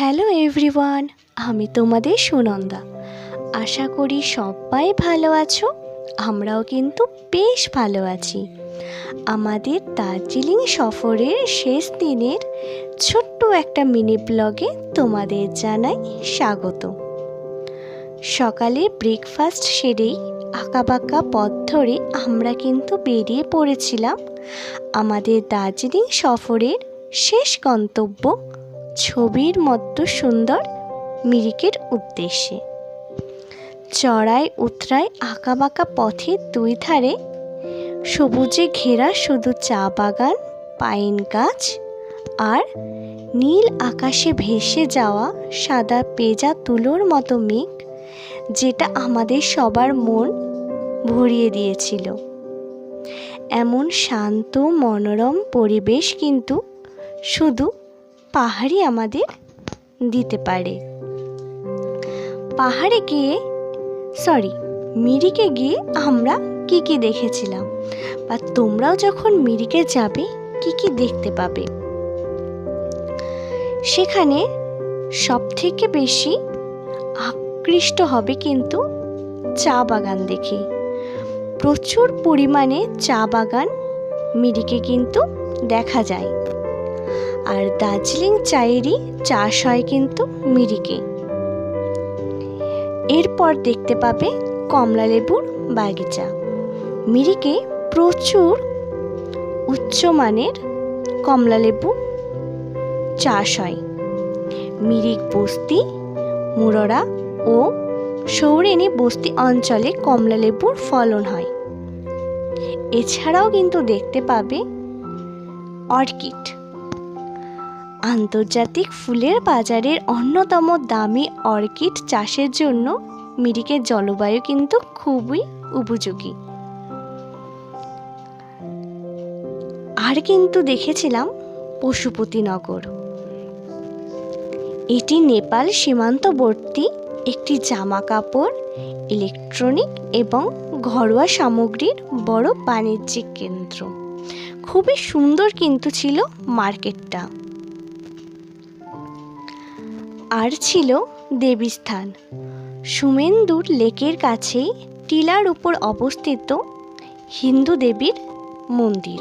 Hello everyone, আমি তোমাদের সুনন্দা। আশা করি সবাই ভালো আছো, আমরাও কিন্তু বেশ ভালো আছি। আমাদের দার্জিলিং সফরের শেষ দিনের ছোট্ট একটা মিনি ব্লগে তোমাদের জানাই স্বাগত। সকালে ব্রেকফাস্ট সেরেই আঁকাবাঁকা পথ ধরে আমরা কিন্তু বেরিয়ে পড়েছিলাম। আমাদের দার্জিলিং সফরের শেষ গন্তব্য ছবির মতো সুন্দর মিরিকের উদ্দেশ্যে। চড়াই উতরাই আঁকাবাঁকা পথের দুই ধারে সবুজে ঘেরা শুধু চা বাগান, পাইন গাছ আর নীল আকাশে ভেসে যাওয়া সাদা পেজা তুলোর মতো মেঘ যেটা আমাদের সবার মন ভরিয়ে দিয়েছিল। এমন শান্ত, মনোরম পরিবেশ কিন্তু শুধু পাহাড়ই আমাদের দিতে পারে। পাহাড়ে গিয়ে সরি মিরিকে গিয়ে আমরা কি কি দেখেছিলাম? বা তোমরাও যখন মিরিকে যাবে, কি কি দেখতে পাবে? সেখানে সব থেকে বেশি আকৃষ্ট হবে কিন্তু চা বাগান দেখে। প্রচুর পরিমাণে চা বাগান মিরিকে কিন্তু দেখা যায়। আর দার্জিলিং চায়েরই চাষ হয় কিন্তু মিরিকে। এরপর দেখতে পাবে কমলালেবুর বাগিচা। মিরিকে প্রচুর উচ্চমানের কমলালেবু চাষ হয় মিরিক বস্তি মুররা ও সৌরেনি বস্তি অঞ্চলে কমলালেবুর ফলন হয়। এছাড়াও কিন্তু দেখতে পাবে অর্কিড। আন্তর্জাতিক ফুলের বাজারের অন্যতম দামি অর্কিড চাষের জন্য মিরিকের জলবায়ু কিন্তু খুবই উপযোগী। আর কিন্তু দেখেছিলাম পশুপতিনগর। এটি নেপাল সীমান্তবর্তী একটি জামা কাপড় ইলেকট্রনিক এবং ঘরোয়া সামগ্রীর বড় বাণিজ্যিক কেন্দ্র। খুবই সুন্দর কিন্তু ছিল মার্কেটটা। আর ছিল দেবীস্থান। সুমেন্দুর লেকের কাছেই টিলার উপর অবস্থিত হিন্দু দেবীর মন্দির।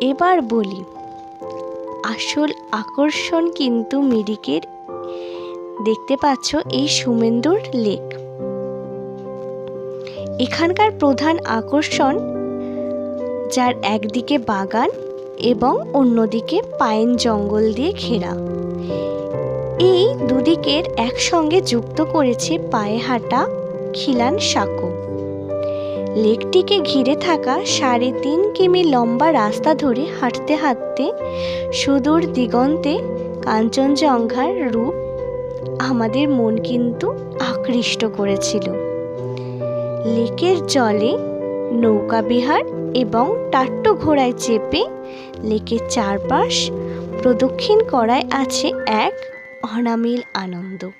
এবার বলি, আসল আকর্ষণ কিন্তু মিরিকের। দেখতে পাচ্ছ এই সুমেন্দুর লেক। এখানকার প্রধান আকর্ষণ যার একদিকে বাগান এবং অন্যদিকে পাইন জঙ্গল দিয়ে ঘেরা। এই দুদিকের একসঙ্গে যুক্ত করেছে পায়ে হাঁটা খিলান সাঁকো। লেকটিকে ঘিরে থাকা সাড়ে তিন কিমি লম্বা রাস্তা ধরে হাঁটতে হাঁটতে সুদূর দিগন্তে কাঞ্চনজঙ্ঘার রূপ আমাদের মন কিন্তু আকৃষ্ট করেছিল। লেকের জলে নৌকা বিহার এবং টাট্টু ঘোড়ায় চেপে লেকের চারপাশ প্রদক্ষিণ করায় আছে এক অনামিল আনন্দ।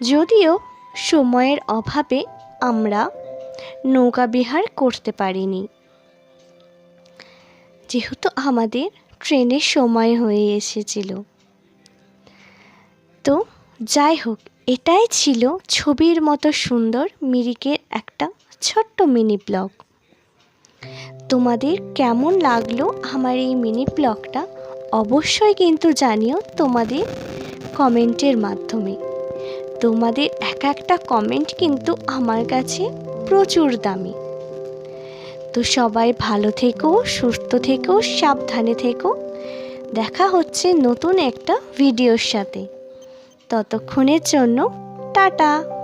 যদিও সময়ের অভাবে আমরা নৌকা বিহার করতে পারিনি। যেহেতু আমাদের ট্রেনের সময় হয়ে এসেছিল। তো যাই হোক, এটাই ছিল ছবির মতো সুন্দর মিরিকের একটা ছোট্ট মিনি ব্লগ। তোমাদের কেমন লাগল আমার এই মিনি ব্লগটা? অবশ্যই কিন্তু জানিও তোমাদের কমেন্টের মাধ্যমে। তোমাদের এক একটা কমেন্ট কিন্তু আমার কাছে প্রচুর দামি। তো সবাই ভালো থেকো, সুস্থ থেকো, সাবধানে থেকো। দেখা হচ্ছে নতুন একটা ভিডিওর সাথে। ততক্ষণের জন্য টাটা।